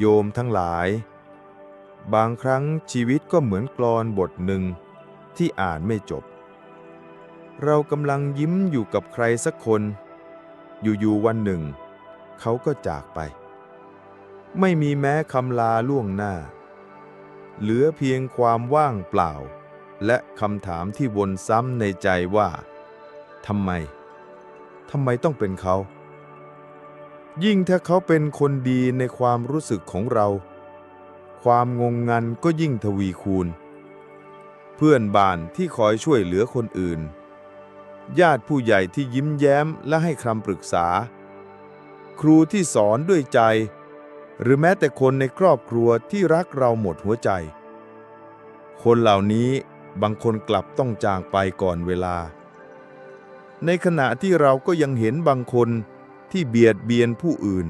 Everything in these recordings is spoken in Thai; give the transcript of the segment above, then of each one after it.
โยมทั้งหลาย บางครั้งชีวิตก็เหมือนกลอนบทหนึ่งที่อ่านไม่จบ เรากำลังยิ้มอยู่กับใครสักคน อยู่ๆวันหนึ่ง เขาก็จากไป ไม่มีแม้คำลาล่วงหน้า เหลือเพียงความว่างเปล่า และคำถามที่วนซ้ำในใจว่าทำไมทำไมต้องเป็นเขา ยิ่งถ้าเขาเป็นคนดีในความรู้สึกของเรา ความงงงันก็ยิ่งทวีคูณ เพื่อนบ้านที่คอยช่วยเหลือคนอื่น ญาติผู้ใหญ่ที่ยิ้มแย้มและให้คำปรึกษา ครูที่สอนด้วยใจ หรือแม้แต่คนในครอบครัวที่รักเราหมดหัวใจ คนเหล่านี้บางคนกลับต้องจากไปก่อนเวลา ในขณะที่เราก็ยังเห็นบางคน ที่เบียดเบียนผู้อื่น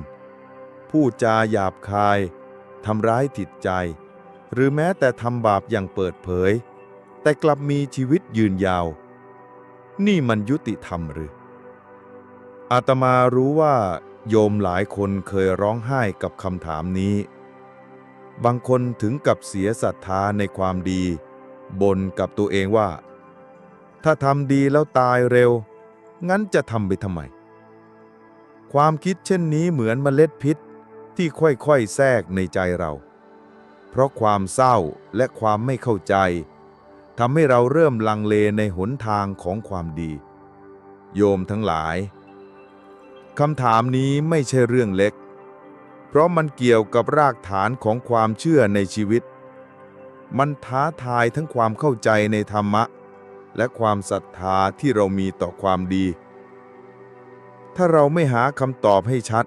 ผู้จาหยาบคาย ทำร้ายจิตใจ หรือแม้แต่ทำบาปอย่างเปิดเผย แต่กลับมีชีวิตยืนยาว นี่มันยุติธรรมหรือ อาตมารู้ว่า โยมหลายคนเคยร้องไห้กับคำถามนี้ บางคนถึงกับเสียศรัทธาในความดีบ่นกับตัวเองว่า ถ้าทำดีแล้วตายเร็ว งั้นจะทำไปทำไม ความคิดเช่นนี้เหมือนเมล็ดพิษที่ค่อยๆแทรกในใจเรา เพราะความเศร้าและความไม่เข้าใจทำให้เราเริ่มลังเลในหนทางของความดี โยมทั้งหลายคำถามนี้ไม่ใช่เรื่องเล็ก เพราะมันเกี่ยวกับรากฐานของความเชื่อในชีวิต มันท้าทายทั้งความเข้าใจในธรรมะ และความศรัทธาที่เรามีต่อความดี ถ้าเราไม่หาคำตอบให้ชัด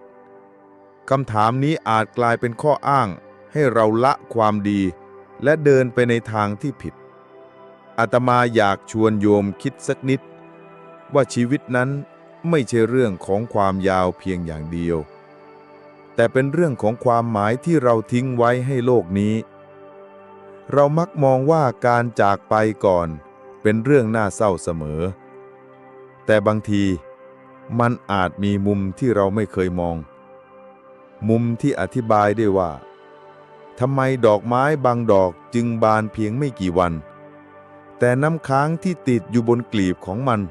คำถามนี้อาจกลายเป็นข้ออ้างให้เราละความดี และเดินไปในทางที่ผิด อาตมาอยากชวนโยมคิดสักนิด ว่าชีวิตนั้นไม่ใช่เรื่องของความยาวเพียงอย่างเดียว แต่เป็นเรื่องของความหมายที่เราทิ้งไว้ให้โลกนี้ เรามักมองว่าการจากไปก่อนเป็นเรื่องน่าเศร้าเสมอ แต่บางที มันอาจมีมุมที่เราไม่เคยมอง มุมที่อธิบายได้ว่าทำไมดอกไม้บางดอกจึงบานเพียงไม่กี่วัน แต่น้ำค้างที่ติดอยู่บนกลีบของมัน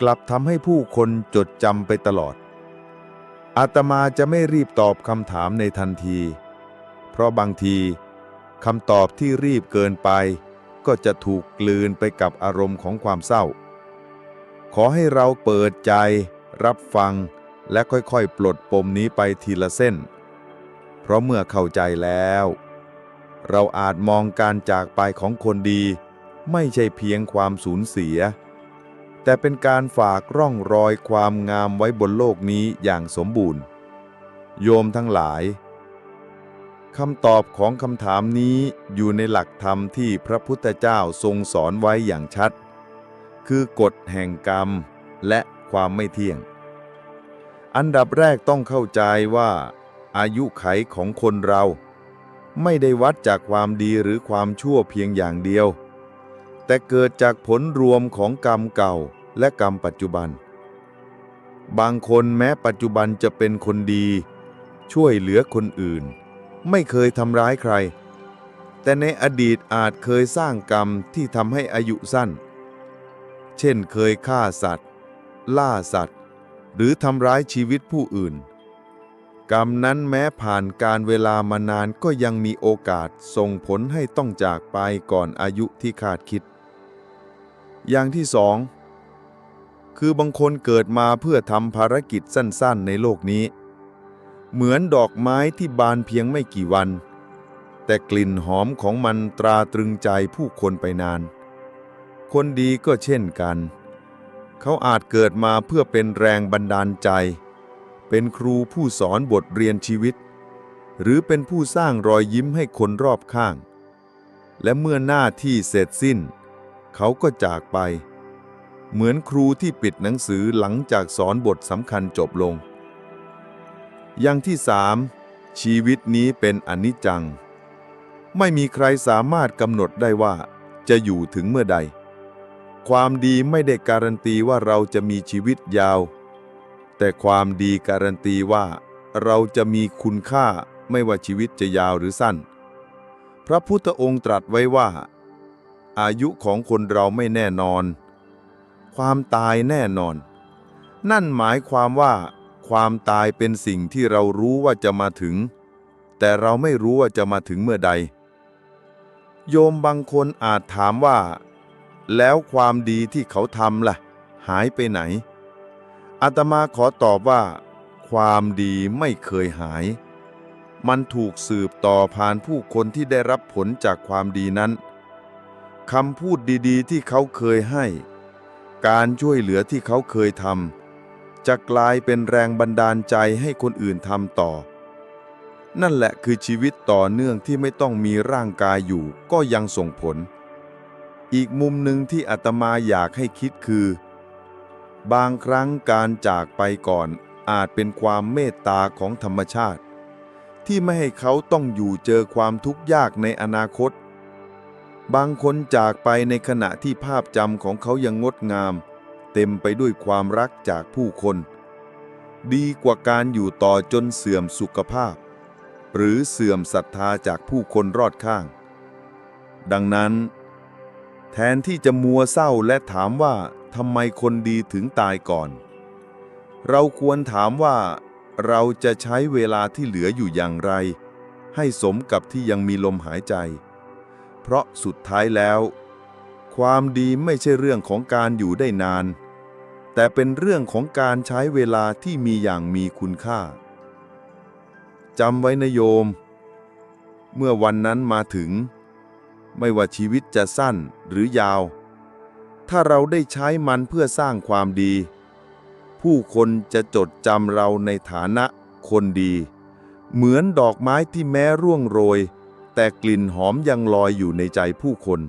กลับทำให้ผู้คนจดจำไปตลอด อาตมาจะไม่รีบตอบคำถามในทันที เพราะบางทีคำตอบที่รีบเกินไป ก็จะถูกกลืนไปกับอารมณ์ของความเศร้า ขอให้เราเปิดใจ รับฟังและค่อยๆ ปลดปมนี้ไปทีละเส้น เพราะเมื่อเข้าใจแล้ว เราอาจมองการจากไปของคนดี ไม่ใช่เพียงความสูญเสีย แต่เป็นการฝากร่องรอยความงามไว้บนโลกนี้อย่างสมบูรณ์ โยมทั้งหลายคำตอบของคำถามนี้อยู่ในหลักธรรมที่พระพุทธเจ้าทรงสอนไว้อย่างชัด คือกฎแห่งกรรมและ ความไม่เที่ยง อันดับแรกต้องเข้าใจว่า อายุไขของคนเรา ไม่ได้วัดจากความดีหรือความชั่วเพียงอย่างเดียว แต่เกิดจากผลรวมของกรรมเก่าและกรรมปัจจุบัน บางคนแม้ปัจจุบันจะเป็นคนดี ช่วยเหลือคนอื่น ไม่เคยทำร้ายใคร แต่ในอดีตอาจเคยสร้างกรรมที่ทำให้อายุสั้น เช่นเคยฆ่าสัตว์ ล่าสัตว์ หรือทำร้ายชีวิตผู้อื่น กรรมนั้นแม้ผ่านการเวลามานานก็ยังมีโอกาสส่งผลให้ต้องจากไปก่อนอายุที่คาดคิด อย่างที่สองคือบางคนเกิดมาเพื่อทำภารกิจสั้นๆ ในโลกนี้ เหมือนดอกไม้ที่บานเพียงไม่กี่วัน แต่กลิ่นหอมของมันตราตรึงใจผู้คนไปนาน คนดีก็เช่นกัน เขาอาจเกิดมาเพื่อเป็นแรงบันดาลใจ เป็นครูผู้สอนบทเรียนชีวิต หรือเป็นผู้สร้างรอยยิ้มให้คนรอบข้าง และเมื่อหน้าที่เสร็จสิ้น เขาก็จากไป เหมือนครูที่ปิดหนังสือหลังจากสอนบทสำคัญจบลง อย่างที่สามชีวิตนี้เป็นอนิจจัง ไม่มีใครสามารถกำหนดได้ว่าจะอยู่ถึงเมื่อใด ความดีไม่ได้การันตีว่าเราจะมีชีวิตยาว แต่ความดีการันตีว่า เราจะมีคุณค่าไม่ว่าชีวิตจะยาวหรือสั้น พระพุทธองค์ตรัสไว้ว่า อายุของคนเราไม่แน่นอน ความตายแน่นอน นั่นหมายความว่า ความตายเป็นสิ่งที่เรารู้ว่าจะมาถึง แต่เราไม่รู้ว่าจะมาถึงเมื่อใด โยมบางคนอาจถามว่า แล้วความดีที่เขาทำล่ะ หายไปไหน อาตมาขอตอบว่า ความดีไม่เคยหาย มันถูกสืบต่อผ่านผู้คนที่ได้รับผลจากความดีนั้นคำพูดดีๆ ที่เขาเคยให้ การช่วยเหลือที่เขาเคยทำจะกลายเป็นแรงบันดาลใจให้คนอื่นทำต่อ นั่นแหละคือชีวิตต่อเนื่องที่ไม่ต้องมีร่างกายอยู่ก็ยังส่งผล อีกมุมหนึ่งที่อาตมาอยากให้คิดคือ บางครั้งการจากไปก่อนอาจเป็นความเมตตาของธรรมชาติ ที่ไม่ให้เขาต้องอยู่เจอความทุกข์ยากในอนาคต บางคนจากไปในขณะที่ภาพจำของเขายังงดงาม เต็มไปด้วยความรักจากผู้คน ดีกว่าการอยู่ต่อจนเสื่อมสุขภาพ หรือเสื่อมศรัทธาจากผู้คนรอดข้าง ดังนั้น แทนที่จะมัวเศร้าและถามว่าทำไมคนดีถึงตายก่อน เราควรถามว่าเราจะใช้เวลาที่เหลืออยู่อย่างไร ให้สมกับที่ยังมีลมหายใจ เพราะสุดท้ายแล้ว ความดีไม่ใช่เรื่องของการอยู่ได้นาน แต่เป็นเรื่องของการใช้เวลาที่มีอย่างมีคุณค่าจำไว้นะโยม เมื่อวันนั้นมาถึง ไม่ว่าชีวิตจะสั้นหรือยาว ถ้าเราได้ใช้มันเพื่อสร้างความดี ผู้คนจะจดจำเราในฐานะคนดี เหมือนดอกไม้ที่แม้ร่วงโรย แต่กลิ่นหอมยังลอยอยู่ในใจผู้คน